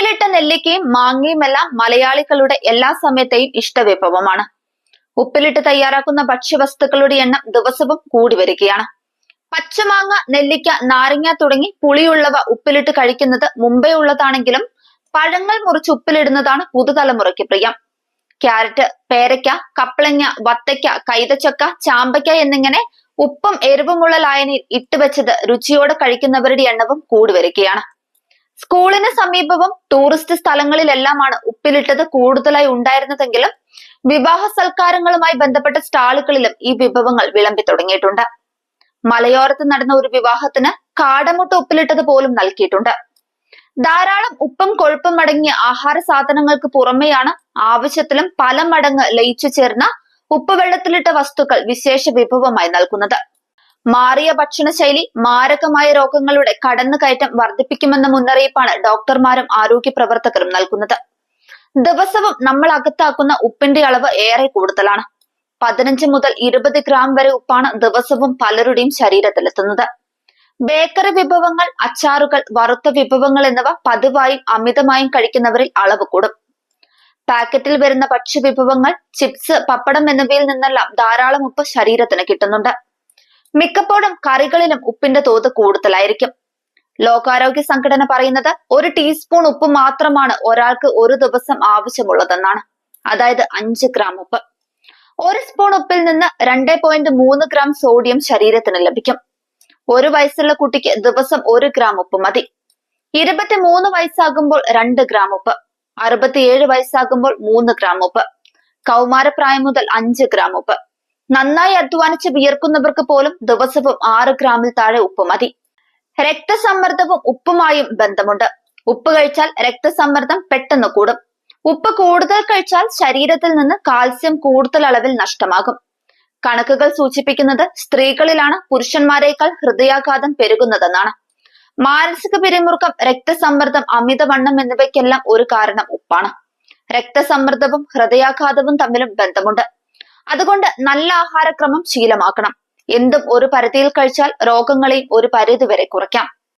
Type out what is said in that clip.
ഉപ്പിലിട്ട നെല്ലിക്കയും മാങ്ങയും എല്ലാം മലയാളികളുടെ എല്ലാ സമയത്തെയും ഇഷ്ടവിഭവമാണ്. ഉപ്പിലിട്ട് തയ്യാറാക്കുന്ന ഭക്ഷ്യവസ്തുക്കളുടെ എണ്ണം ദിവസവും കൂടി വരികയാണ്. പച്ചമാങ്ങ നെല്ലിക്ക നാരങ്ങ തുടങ്ങി പുളിയുള്ളവ ഉപ്പിലിട്ട് കഴിക്കുന്നത് മുമ്പേ ഉള്ളതാണെങ്കിലും പഴങ്ങൾ മുറിച്ച് ഉപ്പിലിടുന്നതാണ് പുതുതലമുറയ്ക്ക് പ്രിയം. ക്യാരറ്റ് പേരയ്ക്ക കപ്പളങ്ങ വത്തയ്ക്ക കൈതച്ചക്ക ചാമ്പയ്ക്ക എന്നിങ്ങനെ ഉപ്പും എരിവുമുള്ള ലായനിയിൽ ഇട്ടുവെച്ചത് രുചിയോടെ കഴിക്കുന്നവരുടെ എണ്ണവും കൂടി വരികയാണ്. സ്കൂളിന് സമീപവും ടൂറിസ്റ്റ് സ്ഥലങ്ങളിലെല്ലാമാണ് ഉപ്പിലിട്ടത് കൂടുതലായി ഉണ്ടായിരുന്നതെങ്കിലും വിവാഹ സൽക്കാരങ്ങളുമായി ബന്ധപ്പെട്ട സ്റ്റാളുകളിലും ഈ വിഭവങ്ങൾ വിളമ്പി തുടങ്ങിയിട്ടുണ്ട്. മലയോരത്ത് നടന്ന ഒരു വിവാഹത്തിന് കാടമുട്ട ഉപ്പിലിട്ടത് പോലും നൽകിയിട്ടുണ്ട്. ധാരാളം ഉപ്പും കൊഴുപ്പും അടങ്ങിയ ആഹാര സാധനങ്ങൾക്ക് പുറമെയാണ് ആവശ്യത്തിലും പല മടങ്ങ് ലയിച്ചു ചേർന്ന ഉപ്പുവെള്ളത്തിലിട്ട വസ്തുക്കൾ വിശേഷ വിഭവമായി നൽകുന്നത്. മാറിയ ഭക്ഷണശൈലി മാരകമായ രോഗങ്ങളുടെ കടന്നുകയറ്റം വർദ്ധിപ്പിക്കുമെന്ന മുന്നറിയിപ്പാണ് ഡോക്ടർമാരും ആരോഗ്യ പ്രവർത്തകരും നൽകുന്നത്. ദിവസവും നമ്മൾ അകത്താക്കുന്ന ഉപ്പിന്റെ അളവ് ഏറെ കൂടുതലാണ്. പതിനഞ്ച് മുതൽ ഇരുപത് ഗ്രാം വരെ ഉപ്പാണ് ദിവസവും പലരുടെയും ശരീരത്തിലെത്തുന്നത്. ബേക്കറി വിഭവങ്ങൾ അച്ചാറുകൾ വറുത്ത വിഭവങ്ങൾ എന്നിവ പതിവായും അമിതമായും കഴിക്കുന്നവരിൽ അളവ് കൂടും. പാക്കറ്റിൽ വരുന്ന ഭക്ഷ്യവിഭവങ്ങൾ ചിപ്സ് പപ്പടം എന്നിവയിൽ നിന്നെല്ലാം ധാരാളം ഉപ്പ് ശരീരത്തിന് കിട്ടുന്നുണ്ട്. മിക്കപ്പോഴും കറികളിലും ഉപ്പിന്റെ തോത് കൂടുതലായിരിക്കും. ലോകാരോഗ്യ സംഘടന പറയുന്നത് ഒരു ടീസ്പൂൺ ഉപ്പ് മാത്രമാണ് ഒരാൾക്ക് ഒരു ദിവസം ആവശ്യമുള്ളതെന്നാണ്. അതായത് അഞ്ച് ഗ്രാം ഉപ്പ്. ഒരു സ്പൂൺ ഉപ്പിൽ നിന്ന് രണ്ട് പോയിന്റ് മൂന്ന് ഗ്രാം സോഡിയം ശരീരത്തിന് ലഭിക്കും. ഒരു വയസ്സുള്ള കുട്ടിക്ക് ദിവസം ഒരു ഗ്രാം ഉപ്പ് മതി. ഇരുപത്തിമൂന്ന് വയസ്സാകുമ്പോൾ രണ്ട് ഗ്രാം ഉപ്പ്. അറുപത്തിയേഴ് വയസ്സാകുമ്പോൾ മൂന്ന് ഗ്രാം ഉപ്പ്. കൗമാരപ്രായം മുതൽ അഞ്ച് ഗ്രാം ഉപ്പ്. നന്നായി അധ്വാനിച്ച് വിയർക്കുന്നവർക്ക് പോലും ദിവസവും ആറ് ഗ്രാമിൽ താഴെ ഉപ്പ് മതി. രക്തസമ്മർദ്ദവും ഉപ്പുമായും ബന്ധമുണ്ട്. ഉപ്പ് കഴിച്ചാൽ രക്തസമ്മർദ്ദം പെട്ടെന്ന് കൂടും. ഉപ്പ് കൂടുതൽ കഴിച്ചാൽ ശരീരത്തിൽ നിന്ന് കാൽസ്യം കൂടുതൽ അളവിൽ നഷ്ടമാകും. കണക്കുകൾ സൂചിപ്പിക്കുന്നത് സ്ത്രീകളിലാണ് പുരുഷന്മാരെക്കാൾ ഹൃദയാഘാതം പെരുകുന്നതെന്നാണ്. മാനസിക പിരിമുറുക്കം രക്തസമ്മർദ്ദം അമിതവണ്ണം എന്നിവയ്ക്കെല്ലാം ഒരു കാരണം ഉപ്പാണ്. രക്തസമ്മർദ്ദവും ഹൃദയാഘാതവും തമ്മിലും ബന്ധമുണ്ട്. അതുകൊണ്ട് നല്ല ആഹാരക്രമം ശീലമാക്കണം. എന്തും ഒരു പരിധിയിൽ കഴിച്ചാൽ രോഗങ്ങളെയും ഒരു പരിധി വരെ കുറയ്ക്കാം.